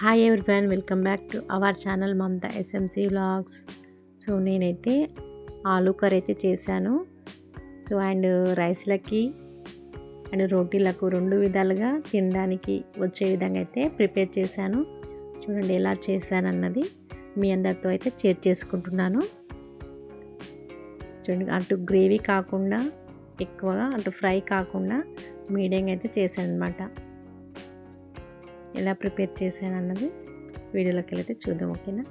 Hi everyone welcome back to our channel Mamata SMC vlogs so నేనైతే aloo curry అయితే చేశాను. So and రైస్లకి and రోటీలకు రెండు విధాలుగా తినడానికి వచ్చే విధంగా అయితే ప్రిపేర్ చేశాను. చూడండి ఎలా చేశానన్నది మీ అందరితో అయితే షేర్ చేసుకుంటున్నాను. చూడండి అటు గ్రేవీ కాకుండా ఎక్కువగా అటు ఫ్రై కాకుండా మీడియంగా అయితే చేశాను అనమాట ఎలా ప్రిపేర్ చేశాను అన్నది వీడియోలోకి వెళ్తే చూద్దాం ఓకేనా?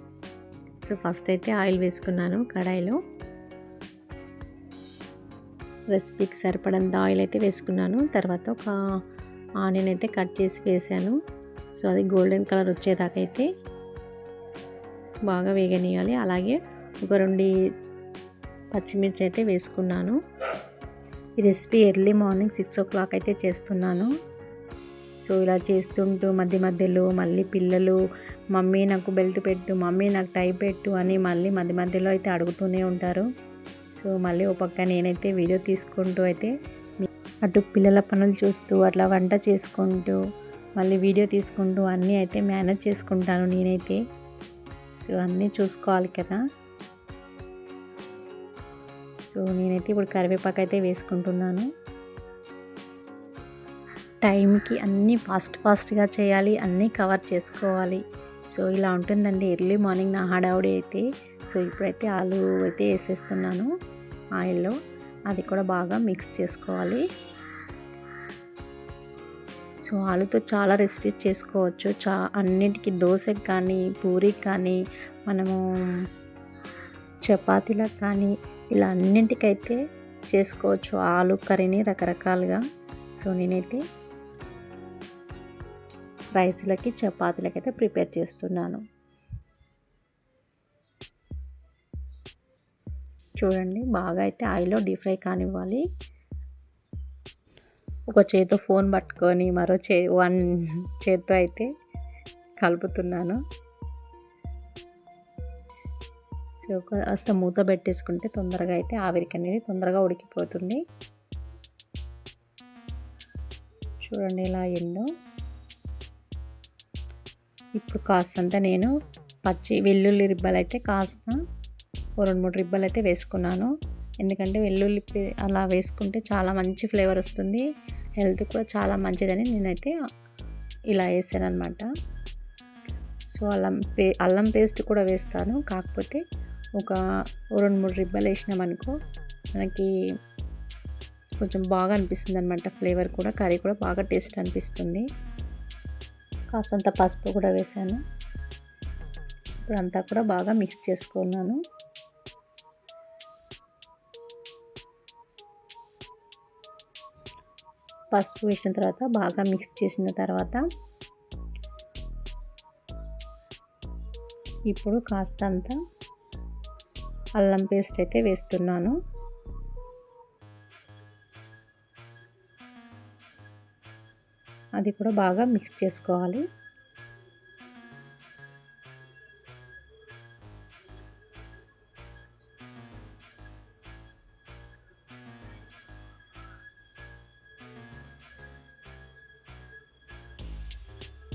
సో ఫస్ట్ అయితే ఆయిల్ వేసుకున్నాను కడాయిలో. రెసిపీకి సరిపడంత ఆయిల్ అయితే వేసుకున్నాను. తర్వాత ఒక ఆనియన్ అయితే కట్ చేసి వేసాను. సో అది గోల్డెన్ కలర్ వచ్చేదాకా అయితే బాగా వేగనీయాలి అలాగే ఒక రెండు పచ్చిమిర్చి అయితే వేసుకున్నాను. ఈ recipe early morning six o'clock అయితే చేస్తున్నాను. సో ఇలా చేస్తుంటూ మధ్య మధ్యలో మళ్ళీ పిల్లలు మమ్మీ నాకు బెల్ట్ పెట్టు మమ్మీ నాకు టై పెట్టు అని మళ్ళీ మధ్య మధ్యలో అయితే అడుగుతూనే ఉంటారు. సో మళ్ళీ ఒక పక్క నేనైతే వీడియో తీసుకుంటూ అయితే అటు పిల్లల పనులు చూస్తూ అట్లా వంట చేసుకుంటూ మళ్ళీ వీడియో తీసుకుంటూ అన్నీ అయితే మేనేజ్ చేసుకుంటాను నేనైతే. సో అన్నీ చూసుకోవాలి కదా. సో నేనైతే ఇప్పుడు కరివేపాకు అయితే వేసుకుంటున్నాను. టైంకి అన్నీ ఫాస్ట్ ఫాస్ట్గా చేయాలి అన్నీ కవర్ చేసుకోవాలి. సో ఇలా ఉంటుందండి. ఎర్లీ మార్నింగ్ నా హడావుడి అయితే. సో ఇప్పుడైతే ఆలు అయితే వేసేస్తున్నాను ఆయిల్లో. అది కూడా బాగా మిక్స్ చేసుకోవాలి. సో ఆలుతో చాలా రెసిపీస్ చేసుకోవచ్చు. చా అన్నిటికీ దోశకి కానీ పూరికి కానీ మనము చపాతీలకు కానీ ఇలా అన్నింటికైతే చేసుకోవచ్చు. ఆలు కర్రీని రకరకాలుగా. సో నేనైతే రైస్లకి చపాతీలకి అయితే ప్రిపేర్ చేస్తున్నాను. చూడండి బాగా అయితే ఆయిల్లో డీప్ ఫ్రై కానివ్వాలి. ఒక చేతితో ఫోన్ పట్టుకొని మరో చే వన్ చేతితో అయితే కలుపుతున్నాను. సో కాస్త మూత పెట్టేసుకుంటే తొందరగా అయితే ఆవిరికి అనేది తొందరగా ఉడికిపోతుంది. చూడండి ఇలా అయిందో. ఇప్పుడు కాస్తంత నేను పచ్చి వెల్లుల్లి రిబ్బలు అయితే కాస్త ఓ రెండు మూడు రిబ్బలు అయితే వేసుకున్నాను. ఎందుకంటే వెల్లుల్లి అలా వేసుకుంటే చాలా మంచి ఫ్లేవర్ వస్తుంది. హెల్త్ కూడా చాలా మంచిదని నేనైతే ఇలా వేసాను అనమాట సో అల్లం పే అల్లం పేస్ట్ కూడా వేస్తాను. కాకపోతే ఒక రెండు మూడు రిబ్బలు వేసినామనుకో మనకి కొంచెం బాగా అనిపిస్తుంది అనమాట ఫ్లేవర్ కూడా కర్రీ కూడా బాగా టేస్ట్ అనిపిస్తుంది. కాసంత పసుపు కూడా వేసాను. ఇప్పుడు అంతా కూడా బాగా మిక్స్ చేసుకున్నాను. పసుపు వేసిన తర్వాత బాగా మిక్స్ చేసిన తర్వాత ఇప్పుడు కాస్తంత అల్లం పేస్ట్ అయితే వేస్తున్నాను. అది కూడా బాగా మిక్స్ చేసుకోవాలి.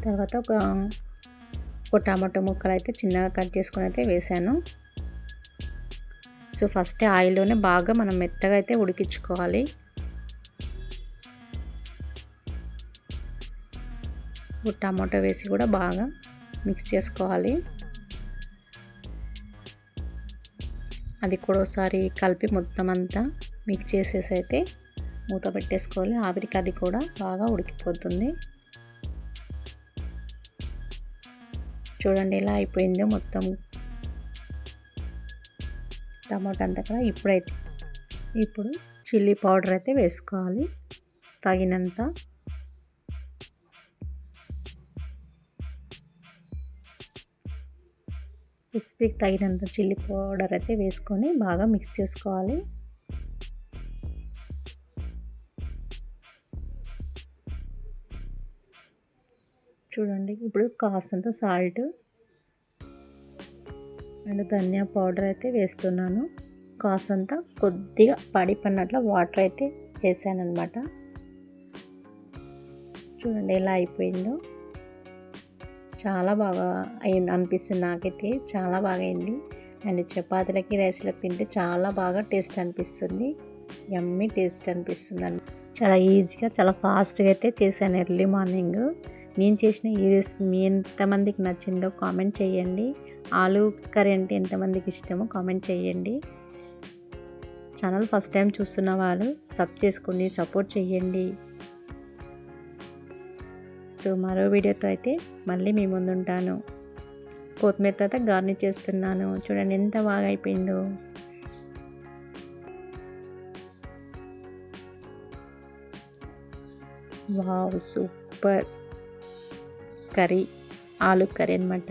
తర్వాత ఒక ఒక టమాటో ముక్కలు అయితే చిన్నగా కట్ చేసుకొని అయితే వేసాను. సో ఫస్ట్ ఆయిల్లోనే బాగా మనం మెత్తగా అయితే ఉడికించుకోవాలి. టమాటో వేసి కూడా బాగా మిక్స్ చేసుకోవాలి. అది కూడా ఒకసారి కలిపి మొత్తం అంతా మిక్స్ చేసేసి అయితే మూత పెట్టేసుకోవాలి. ఆవిరికి అది కూడా బాగా ఉడికిపోతుంది. చూడండి ఎలా అయిపోయిందో మొత్తం. టమాటా అంతా కూడా ఇప్పుడైతే ఇప్పుడు చిల్లీ పౌడర్ అయితే వేసుకోవాలి. తగినంత రెసిపీకి తగినంత చిల్లీ పౌడర్ అయితే వేసుకొని బాగా మిక్స్ చేసుకోవాలి. చూడండి ఇప్పుడు కాస్తంత సాల్ట్ అండ్ ధనియా పౌడర్ అయితే వేస్తున్నాను. కాస్తంత కొద్దిగా పడి వాటర్ అయితే వేసాను అనమాట చూడండి ఎలా అయిపోయిందో. చాలా బాగా అయింది అనిపిస్తుంది నాకైతే. చాలా బాగా అయింది అండ్ చపాతీలకి రైస్లకు తింటే చాలా బాగా టేస్ట్ అనిపిస్తుంది. ఎమ్మి టేస్ట్ అనిపిస్తుంది అని. చాలా ఈజీగా చాలా ఫాస్ట్గా అయితే చేశాను ఎర్లీ మార్నింగ్. నేను చేసిన ఈ రెసిపీ మీ ఎంతమందికి నచ్చిందో కామెంట్ చేయండి. ఆలు కర్రీ అంటే ఎంతమందికి ఇష్టమో కామెంట్ చేయండి. ఛానల్ ఫస్ట్ టైం చూస్తున్న వాళ్ళు సబ్ చేసుకోండి సపోర్ట్ చేయండి. సో మరో వీడియోతో అయితే మళ్ళీ మీ ముందుంటాను. కొత్తిమీర తర్వాత గార్నిష్ చేస్తున్నాను. చూడండి ఎంత బాగా అయిపోయిందో. Wow super. కర్రీ ఆలు కర్రీ అనమాట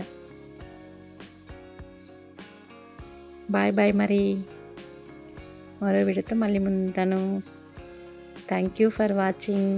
బాయ్ బాయ్ మరి. మరో వీడియోతో మళ్ళీ ముందుంటాను. Thank you for watching